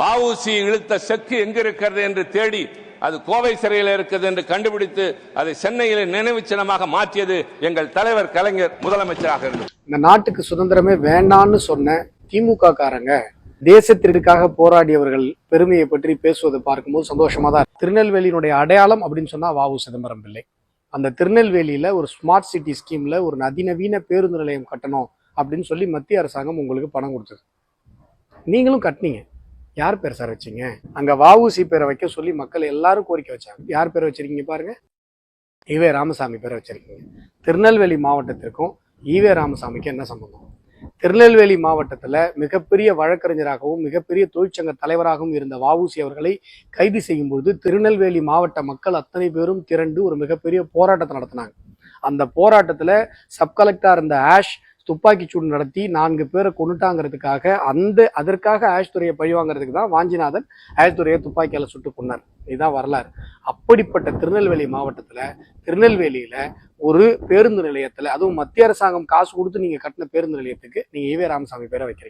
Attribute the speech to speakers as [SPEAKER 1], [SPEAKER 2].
[SPEAKER 1] வஉசி இழுத்த செக்கு எங்க இருக்கிறது என்று தேடி அது கோவை சிறையில் இருக்கிறது என்று கண்டுபிடித்து அதை சென்னையில் நினைவு சின்னமாக மாற்றியது எங்கள் தலைவர் கலைஞர் முதலமைச்சராக இருந்தது
[SPEAKER 2] இந்த நாட்டுக்கு சுதந்திரமே வேண்டான்னு சொன்ன திமுக காரங்க தேசத்திற்காக போராடியவர்கள் பெருமையை பற்றி பேசுவதை பார்க்கும்போது சந்தோஷமா தான் திருநெல்வேலியினுடைய அடையாளம் அப்படின்னு சொன்னா வாவு சிதம்பரம் பிள்ளை. அந்த திருநெல்வேலியில ஒரு ஸ்மார்ட் சிட்டி ஸ்கீம்ல ஒரு அதிநவீன பேருந்து நிலையம் கட்டணும் அப்படின்னு சொல்லி மத்திய அரசாங்கம் உங்களுக்கு பணம் கொடுத்தது. நீங்களும் கட்டினீங்க. யார் பேர் சார் வச்சீங்க? அங்க வஉசி பேரை வைக்க சொல்லி மக்கள் எல்லாரும் கோரிக்கை வச்சாங்க. யார் பேரை வச்சிருக்கீங்க பாருங்க? ஈவே ராமசாமி பேரை வச்சிருக்கீங்க. திருநெல்வேலி மாவட்டத்திற்கும் ஈவே ராமசாமிக்கு என்ன சம்பந்தம்? திருநெல்வேலி மாவட்டத்தில் மிகப்பெரிய வழக்கறிஞராகவும் மிகப்பெரிய தொழிற்சங்க தலைவராகவும் இருந்த வாவூசி அவர்களை கைது செய்யும் பொழுது திருநெல்வேலி மாவட்ட மக்கள் அத்தனை பேரும் திரண்டு ஒரு மிகப்பெரிய போராட்டத்தை நடத்தினாங்க. அந்த போராட்டத்தில் சப் கலெக்டராக இருந்த ஆஷ் துப்பாக்கிச்சூடு நடத்தி நான்கு பேரை கொண்டுட்டாங்கிறதுக்காக அந்த அதற்காக ஆயுஷ்துறையை பழிவாங்கிறதுக்கு தான் வாஞ்சிநாதன் ஆஷ் துப்பாக்கியால் சுட்டு கொண்டார் இதுதான் வரலாறு. அப்படிப்பட்ட திருநெல்வேலி மாவட்டத்தில் திருநெல்வேலியில் ஒரு பேருந்து நிலையத்தில் அதுவும் மத்திய அரசாங்கம் காசு கொடுத்து நீங்கள் கட்டின பேருந்து நிலையத்துக்கு நீங்கள் ஈவே ராமசாமி பேரை வைக்கிறீங்க.